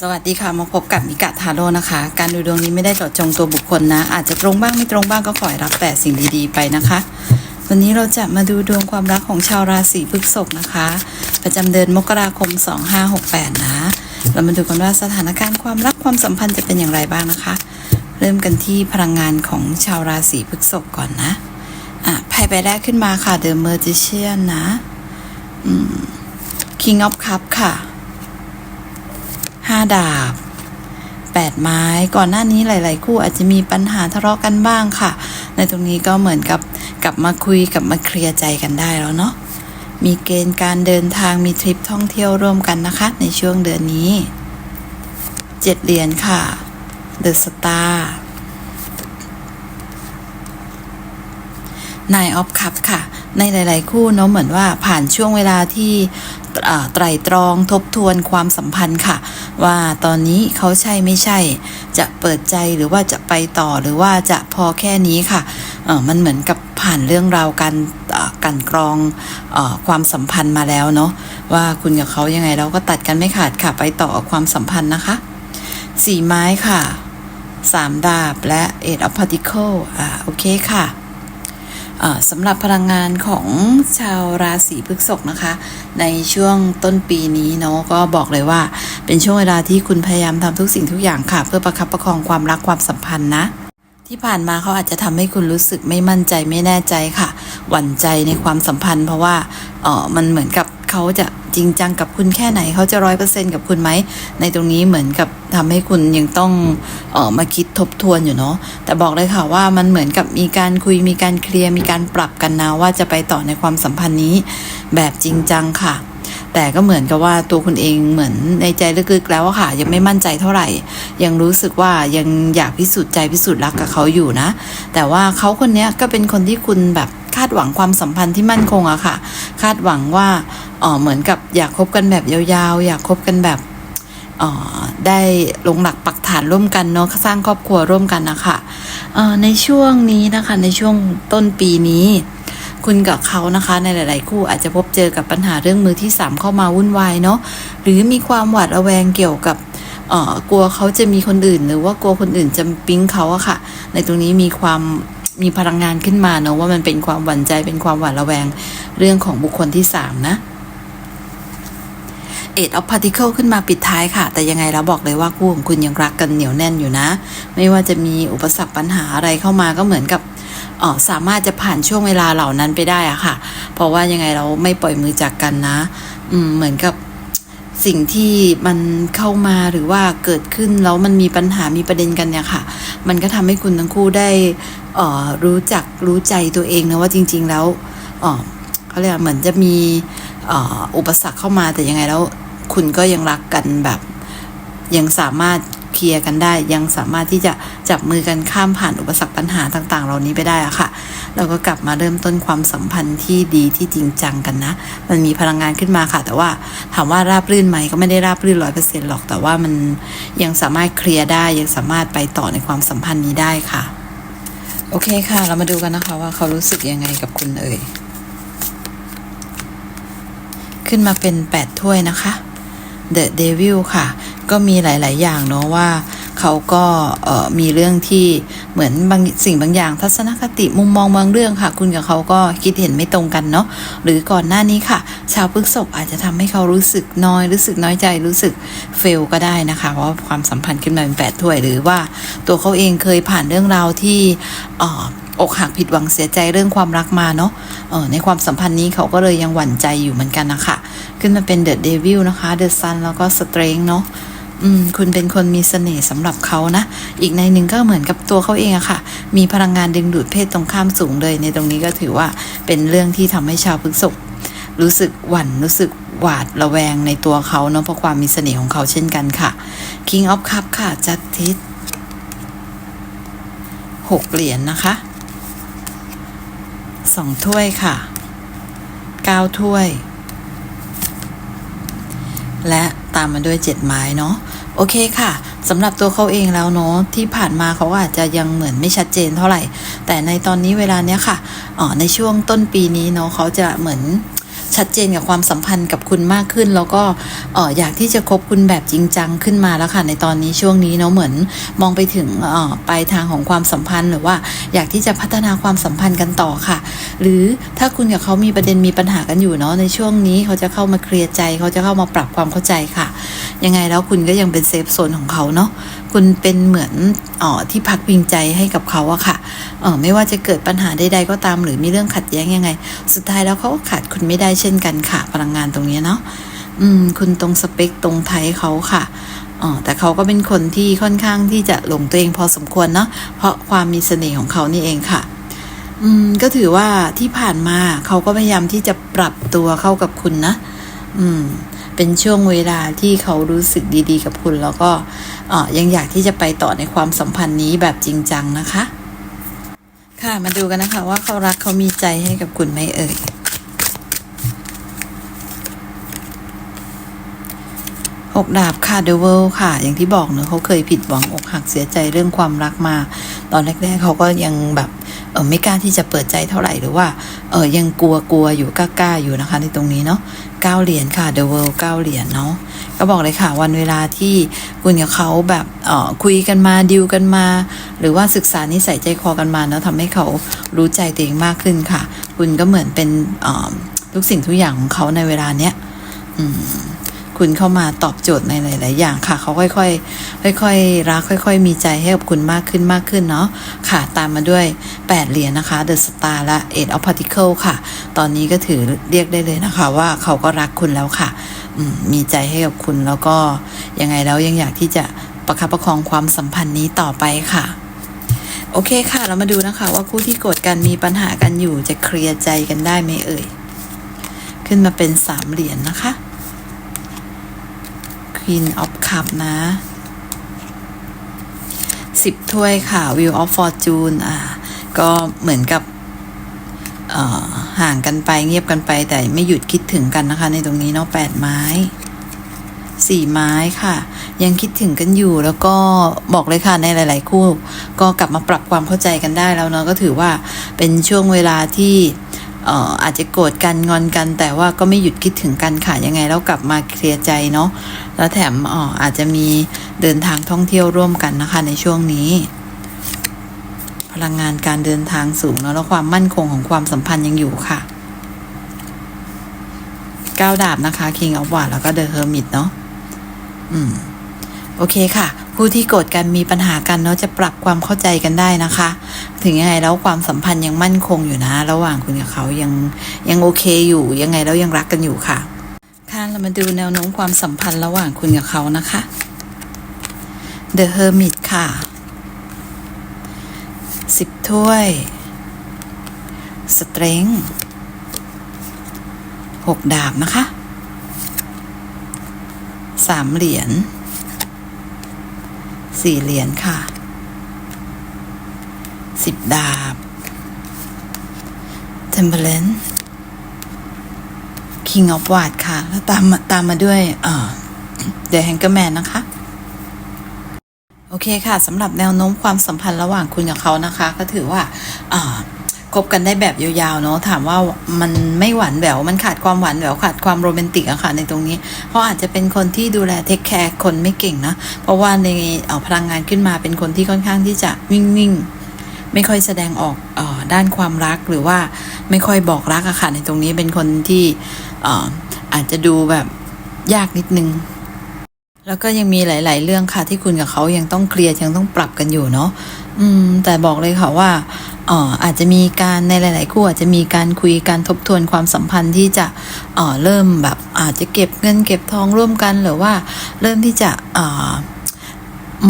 สวัสดีค่ะมาพบกับมิกะทาโร่นะคะ การดูดวงนี้ไม่ได้เจาะจงตัวบุคคลนะ อาจจะตรงบ้างไม่ตรงบ้างก็ขอให้รับแต่สิ่งดีๆไปนะคะ วันนี้เราจะมาดูดวงความรักของชาวราศีพฤษภนะคะ ประจำเดือนมกราคม 2568 นะ เรามาดูกันว่าสถานการณ์ความรักความสัมพันธ์จะเป็นอย่างไรบ้างนะคะ เริ่มกันที่พลังงานของชาวราศีพฤษภก่อนนะอะไพ่ใบแรกขึ้นมาค่ะ The Magician นะอืม King of Cup ค่ะ ห้าดาบแปดไม้ ก่อนหน้านี้หลาย ๆ คู่อาจจะมีปัญหาทะเลาะกันบ้างค่ะ ในตรงนี้ก็เหมือนกับกลับมาคุยกลับมาเคลียร์ใจกันได้แล้วเนาะ มีเกณฑ์การเดินทางมีทริปท่องเที่ยวร่วมกันนะคะ ในช่วงเดือนนี้เจ็ดเหรียญค่ะ The Star Nine of Cup ค่ะ ในหลาย ๆ คู่เนาะเหมือนว่าผ่านช่วงเวลาที่ ไตรตรองทบทวนความสัมพันธ์ค่ะ ว่าตอนนี้เขาใช่ไม่ใช่ จะเปิดใจหรือว่าจะไปต่อหรือว่าจะพอแค่นี้ค่ะมันเหมือนกับผ่านเรื่องราวการการกรองอความสัมพันธ์มาแล้วเนาะว่าคุณกับเขายังไงเราก็ตัดกันไม่ขาดค่ะ ไปต่อความสัมพันธ์นะคะสี่ไม้ค่ะสามดาบและ eight of particle อ่าโอเคค่ะ สำหรับพลังงานของชาวราศีพฤษภนะคะ ในช่วงต้นปีนี้เนาะก็บอกเลยว่า เป็นช่วงเวลาที่คุณพยายามทำทุกสิ่งทุกอย่างค่ะ เพื่อประคับประคองความรักความสัมพันธ์นะที่ผ่านมาเขาอาจจะทำให้คุณรู้สึกไม่มั่นใจไม่แน่ใจค่ะ หวั่นใจในความสัมพันธ์ เพราะว่าเออมันเหมือนกับ เขาจะจริงจังกับคุณแค่ไหน เขาจะร้อยเปอร์เซ็นกับคุณไหม ในตรงนี้เหมือนกับทำให้คุณยังต้องเออมาคิดทบทวนอยู่เนาะ แต่บอกเลยค่ะว่ามันเหมือนกับมีการคุยมีการเคลียร์มีการปรับกันนะว่าจะไปต่อในความสัมพันธ์นี้แบบจริงจังค่ะ แต่ก็เหมือนกับว่าตัวคุณเองเหมือนในใจลึกๆแล้วค่ะ ยังไม่มั่นใจเท่าไหร่ ยังรู้สึกว่ายังอยากพิสูจน์ใจพิสูจน์รักกับเขาอยู่นะ แต่ว่าเขาคนนี้ก็เป็นคนที่คุณแบบคาดหวังความสัมพันธ์ที่มั่นคงอะค่ะ คาดหวังว่าเออเหมือนกับอยากคบกันแบบยาวๆ อยากคบกันแบบอ่อได้ลงหลักปักฐานร่วมกันเนาะสร้างครอบครัวร่วมกันนะคะในช่วงนี้นะคะในช่วงต้นปีนี้ คุณกับเขานะคะ ในหลาย ๆ คู่อาจจะพบเจอกับปัญหาเรื่องมือที่สามเข้ามาวุ่นวายเนาะหรือมีความหวาดระแวงเกี่ยวกับเอ่อกลัวเขาจะมีคนอื่น หรือว่ากลัวคนอื่นจะปิ๊งเขาอะค่ะ ในตรงนี้มีความมีพลังงานขึ้นมาเนาะว่ามันเป็นความหวั่นใจเป็นความหวาดระแวงเรื่องของบุคคลที่สามนะเอ็ดออฟพาร์ติเคิลขึ้นมาปิดท้ายค่ะ แต่ยังไงแล้วบอกเลยว่าคู่ของคุณยังรักกันเหนียวแน่นอยู่นะ ไม่ว่าจะมีอุปสรรคปัญหาอะไรเข้ามาก็เหมือนกับ สามารถจะผ่านช่วงเวลาเหล่านั้นไปได้อะค่ะ เพราะว่ายังไงเราไม่ปล่อยมือจากกันนะ อืมเหมือนกับสิ่งที่มันเข้ามาหรือว่าเกิดขึ้นแล้วมันมีปัญหามีประเด็นกันเนี่ยค่ะ มันก็ทำให้คุณทั้งคู่ได้เอ่อรู้จักรู้ใจตัวเองนะว่าจริง ๆ แล้วเออเขาเรียกเหมือนจะมีเอ่ออุปสรรคเข้ามาแต่ยังไงแล้ว คุณก็ยังรักกันแบบ ยังสามารถ เคลียร์กันได้ ยังสามารถที่จะจับมือกันข้ามผ่านอุปสรรคปัญหาต่างๆ เหล่านี้ไปได้อะค่ะ เราก็กลับมาเริ่มต้นความสัมพันธ์ที่ดีที่จริงจังกันนะ มันมีพลังงานขึ้นมาค่ะ แต่ว่าถามว่าราบรื่นไหมก็ไม่ได้ราบรื่นร้อยเปอร์เซ็นต์หรอก แต่ว่ามันยังสามารถเคลียร์ได้ ยังสามารถไปต่อในความสัมพันธ์นี้ได้ค่ะ โอเคค่ะ เรามาดูกันนะคะว่าเขารู้สึกยังไงกับคุณเอ่ย ขึ้นมาเป็นแปดถ้วยนะคะ The Devil ค่ะ ก็มีหลาย ๆ อย่างเนาะว่าเขาก็มีเรื่องที่เหมือนบางสิ่งบางอย่าง ทัศนคติมุมมองบางเรื่องค่ะ คุณกับเขาก็คิดเห็นไม่ตรงกันเนาะหรือก่อนหน้านี้ค่ะ ชาวพฤกษภอาจจะทำให้เขารู้สึกน้อย รู้สึกน้อยใจรู้สึกเฟลก็ได้นะคะ เพราะความสัมพันธ์ขึ้นมาเป็นแปดถ้วย หรือว่าตัวเขาเองเคยผ่านเรื่องราวที่เอ่ออกหักผิดหวังเสียใจเรื่องความรักมาเนาะเออในความสัมพันธ์นี้เขาก็เลยยังหวั่นใจอยู่เหมือนกันนะคะขึ้นมาเป็นเดอะเดวิลนะคะเดอะซันแล้วก็สเตรงเนาะ อืมคุณเป็นคนมีเสน่ห์สำหรับเขานะ อีกในหนึ่งก็เหมือนกับตัวเขาเองอะค่ะ มีพลังงานดึงดูดเพศตรงข้ามสูงเลย ในตรงนี้ก็ถือว่าเป็นเรื่องที่ทำให้ชาวพฤกษภรู้สึกหวั่นรู้สึกหวาดระแวงในตัวเขาเนาะเพราะความมีเสน่ห์ของเขาเช่นกันค่ะ King of Cup ค่ะจัดทิศหกเหรียญนะคะสองถ้วยค่ะเก้าถ้วย และตามมาด้วยเจ็ดไม้เนาะ โอเคค่ะสำหรับตัวเขาเองแล้วเนาะที่ผ่านมาเขาอาจจะยังเหมือนไม่ชัดเจนเท่าไหร่ แต่ในตอนนี้เวลาเนี้ยค่ะอ๋อในช่วงต้นปีนี้เนาะเขาจะเหมือน ชัดเจนกับความสัมพันธ์กับคุณมากขึ้น แล้วก็อออยากที่จะคบคุณแบบจริงจังขึ้นมาแล้วค่ะในตอนนี้ช่วงนี้เนาะเหมือนมองไปถึงออปลายทางของความสัมพันธ์ หรือว่าอยากที่จะพัฒนาความสัมพันธ์กันต่อค่ะ หรือถ้าคุณกับเขามีประเด็นมีปัญหากันอยู่เนาะในช่วงนี้เขาจะเข้ามาเคลียร์ใจ เขาจะเข้ามาปรับความเข้าใจค่ะ ยังไงแล้วคุณก็ยังเป็นเซฟโซนของเขาเนาะคุณเป็นเหมือนอ๋อที่พักพิงใจให้กับเขาอะค่ะเออไม่ว่าจะเกิดปัญหาใดๆก็ตาม หรือมีเรื่องขัดแย้งยังไง สุดท้ายแล้วเขาก็ขาดคุณไม่ได้เช่นกันค่ะ พลังงานตรงนี้เนาะอืม คุณตรงสเปคตรงไทยเขาค่ะอ๋อแต่เขาก็เป็นคนที่ค่อนข้างที่จะหลงตัวเองพอสมควรเนาะเพราะความมีเสน่ห์ของเขานี่เองค่ะ อืม ก็ถือว่าที่ผ่านมาเขาก็พยายามที่จะปรับตัวเข้ากับคุณนะ อืม เป็นช่วงเวลาที่เขารู้สึกดีๆ กับคุณ แล้วก็ยังอยากที่จะไปต่อในความสัมพันธ์นี้แบบจริงจังนะคะ ค่ะมาดูกันนะคะว่าเขารักเขามีใจให้กับคุณไหมเอ่ยหกดาบค่ะเดว l ค่ะ อย่างที่บอกเนอะเขาเคยผิดหวังอกหักเสียใจเรื่องความรักมา ตอนแรกๆเขาก็ยังแบบ เออไม่กล้าที่จะเปิดใจเท่าไหร่หรือว่าเออยังกลัวกลัวอยู่กล้าๆอยู่นะคะ ในตรงนี้เนาะเก้าเหรียญค่ะเดว l เก้าเหรียญเนาะก็บอกเลยค่ะ วันเวลาที่คุณกับเขาแบบเออคุยกันมาดิวกันมา หรือว่าศึกษานิสัยใจคอกันมาเนาะทำให้เขารู้ใจตัวเองมากขึ้นค่ะ คุณก็เหมือนเป็นเออทุกสิ่งทุกอย่างของเขาในเวลาเนี้ย อืม คุณเข้ามาตอบโจทย์ในหลาย ๆ อย่างค่ะ เขาค่อยๆ ค่อย ๆ รัก ค่อย ๆ มีใจให้กับคุณมากขึ้นมากขึ้นเนาะค่ะ ตามมาด้วย 8 เหรียญนะคะ The Star และ Eight of Particle ค่ะ ตอนนี้ก็ถือเรียกได้เลยนะคะว่าเขาก็รักคุณแล้วค่ะมีใจให้กับคุณแล้วก็ยังไงแล้วยังอยากที่จะประคับประคองความสัมพันธ์นี้ต่อไปค่ะโอเคค่ะ เรามาดูนะคะว่าคู่ที่โกรธกันมีปัญหากันอยู่จะเคลียร์ใจกันได้ไหมเอ่ย ขึ้นมาเป็นสามเหรียญนะคะ Queen of Cup นะสิบถ้วยค่ะ Wheel of Fortune อ่าก็เหมือนกับห่างกันไปเงียบกันไปแต่ไม่หยุดคิดถึงกันนะคะ ในตรงนี้เนาะแปดไม้สี่ไม้ค่ะ ยังคิดถึงกันอยู่แล้วก็บอกเลยค่ะในหลาย ๆ คู่ ก็กลับมาปรับความเข้าใจกันได้แล้วเนาะก็ถือว่าเป็นช่วงเวลาที่ อออาจจะโกรธกันงอนกัน แต่ว่าก็ไม่หยุดคิดถึงกันค่ะยังไงแล้วกลับมาเคลียร์ใจเนาะแล้วแถมอออาจจะมีเดินทางท่องเที่ยวร่วมกันนะคะในช่วงนี้ พลังงานการเดินทางสูงเนาะแล้วความมั่นคงของความสัมพันธ์ยังอยู่ค่ะก้าวดาบนะคะ King of w a n d แล้วก็ The Hermit เนาะอืม โอเคค่ะ ผู้ที่โกรธกันมีปัญหากันเนาะจะปรับความเข้าใจกันได้นะคะ ถึงยังไงแล้วความสัมพันธ์ยังมั่นคงอยู่นะ ระหว่างคุณกับเขายังยังโอเคอยู่ ยังไงแล้วยังรักกันอยู่ค่ะ ค่ะเรามาดูแนวโน้มความสัมพันธ์ระหว่างคุณกับเขานะคะ The Hermit ค่ะสิบถ้วย Strength หกดาบนะคะสามเหรียญ สี่เหรียญค่ะสิบดาบ Temperance King of w a r d ค่ะ แล้วตามตามมาด้วยเอ่อ The Hangman นะคะ โอเคค่ะสำหรับแนวโน้มความสัมพันธ์ระหว่างคุณกับเขานะคะ ก็ถือว่าอ่า คบกันได้แบบยาวๆเนาะถามว่ามันไม่หวานแหววมันขาดความหวานแหววขาดความโรแมนติกอะค่ะในตรงนี้ เพราะอาจจะเป็นคนที่ดูแลเทคแคร์คนไม่เก่งนะ เพราะว่าในเอาพลังงานขึ้นมาเป็นคนที่ค่อนข้างที่จะนิ่งๆ ไม่ค่อยแสดงออกออด้านความรักหรือว่าไม่ค่อยบอกรักอะค่ะในตรงนี้เป็นคนที่อออาจจะดูแบบยากนิดนึงแล้วก็ยังมีหลาย ๆ เรื่องค่ะที่คุณกับเขายังต้องเคลียร์ยังต้องปรับกันอยู่เนาะอืม แต่บอกเลยค่ะว่า อออาจจะมีการในหลาย ๆ คู่อาจจะมีการคุยการทบทวนความสัมพันธ์ที่จะเอ่อเริ่มแบบอาจจะเก็บเงินเก็บทองร่วมกันหรือว่าเริ่มที่จะออ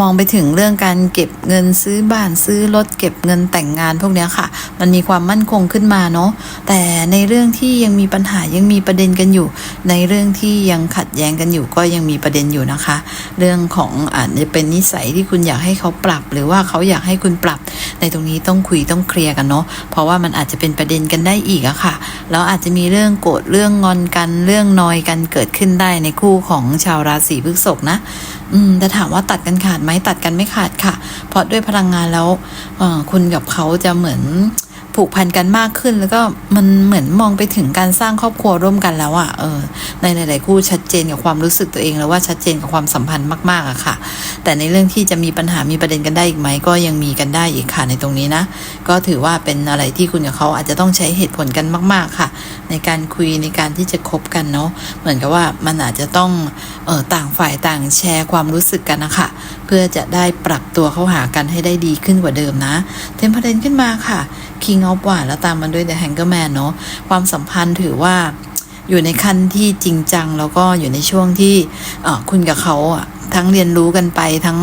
มองไปถึงเรื่องการเก็บเงินซื้อบ้านซื้อรถเก็บเงินแต่งงานพวกนี้ค่ะ มันมีความมั่นคงขึ้นมาเนาะแต่ในเรื่องที่ยังมีปัญหายังมีประเด็นกันอยู่ ในเรื่องที่ยังขัดแย้งกันอยู่ก็ยังมีประเด็นอยู่นะคะ เรื่องของอาจจะเป็นนิสัยที่คุณอยากให้เขาปรับ หรือว่าเขาอยากให้คุณปรับ ในตรงนี้ต้องคุยต้องเคลียร์กันเนาะเพราะว่ามันอาจจะเป็นประเด็นกันได้อีกอะค่ะแล้วอาจจะมีเรื่องโกรธเรื่องงอนกันเรื่องนอยกันเกิดขึ้นได้ในคู่ของชาวราศีพฤษภนะอืมแต่ถามว่าตัดกันขาดไหมตัดกันไม่ขาดค่ะ เพราะด้วยพลังงานแล้วคุณกับเขาจะเหมือน ผูกพันกันมากขึ้น แล้วก็มันเหมือนมองไปถึงการสร้างครอบครัวร่วมกันแล้วอะเออในหลายๆคู่ชัดเจนกับความรู้สึกตัวเองแล้วว่าชัดเจนกับความสัมพันธ์มากๆอะค่ะ แต่ในเรื่องที่จะมีปัญหามีประเด็นกันได้อีกไหมก็ยังมีกันได้อีกค่ะในตรงนี้นะ ก็ถือว่าเป็นอะไรที่คุณกับเขาอาจจะต้องใช้เหตุผลกันมาก ๆค่ะ ในการคุยในการที่จะคบกันเนาะเหมือนกับว่ามันอาจจะต้องเออต่างฝ่ายต่างแชร์ความรู้สึกกันนะคะเพื่อจะได้ปรับตัวเข้าหากันให้ได้ดีขึ้นกว่าเดิมนะเทมเพลนขึ้นมาค่ะ King of w a n แล้วตามมันด้วย The Hangman เนาะความสัมพันธ์ถือว่าอยู่ในขั้นที่จริงจัง แล้วก็อยู่ในช่วงที่คุณกับเขาทั้งเรียนรู้กันไปทั้ง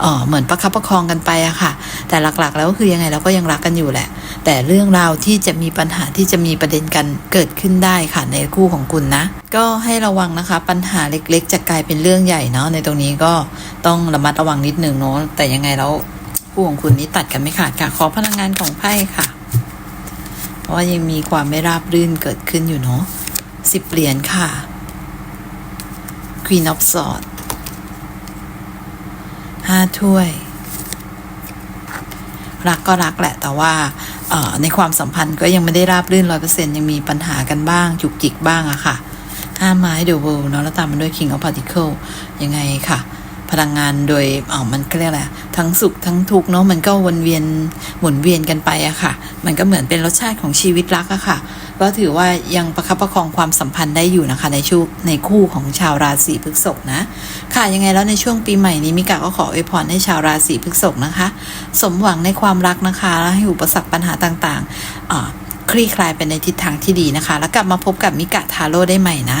เเหมือนประคับประคองกันไปอะค่ะ แต่หลักๆ แล้วก็คือยังไงเราก็ยังรักกันอยู่แหละ แต่เรื่องราวที่จะมีปัญหาที่จะมีประเด็นกันเกิดขึ้นได้ค่ะในคู่ของคุณนะ ก็ให้ระวังนะคะ ปัญหาเล็กๆ จะกลายเป็นเรื่องใหญ่เนาะในตรงนี้ก็ต้องระมัดระวังนิดนึงเนาะแต่ยังไงแล้วคู่ของคุณนี้ตัดกันไม่ขาดค่ะขอพลังงานของไพ่ค่ะ ราะว่ายังมีความไม่ราบรื่นเกิดขึ้นอยู่เนาะสิบเหรียญค่ะ Queen of Swords ห้าถ้วย รักก็รักแหละ แต่ว่าในความสัมพันธ์ก็ยังไม่ได้ราบรื่นร้อยเปอร์เซ็นยังมีปัญหากันบ้าง จุกจิกบ้างอะค่ะห้าไม้เดอะเวิลด์เนาะแล้วตามมาด้วย King of Particle ยังไงค่ะ พลังงานโดยเอ๋อมันก็เรียกอะไรทั้งสุขทั้งทุกข์เนาะมันก็วนเวียนหมุนเวียนกันไปอะค่ะ มันก็เหมือนเป็นรสชาติของชีวิตรักอะค่ะ ก็ถือว่ายังประคับประคองความสัมพันธ์ได้อยู่นะคะ ในช่วงในคู่ของชาวราศีพฤษภนะ ค่ะยังไงแล้วในช่วงปีใหม่นี้มิกาก็ขออวยพรให้ชาวราศีพฤษภนะคะ สมหวังในความรักนะคะและให้อุปสรรคปัญหาต่างๆอ่าคลี่คลายไปในทิศทางที่ดีนะคะ แล้วกลับมาพบกับมิกะทาโร่ได้ใหม่นะ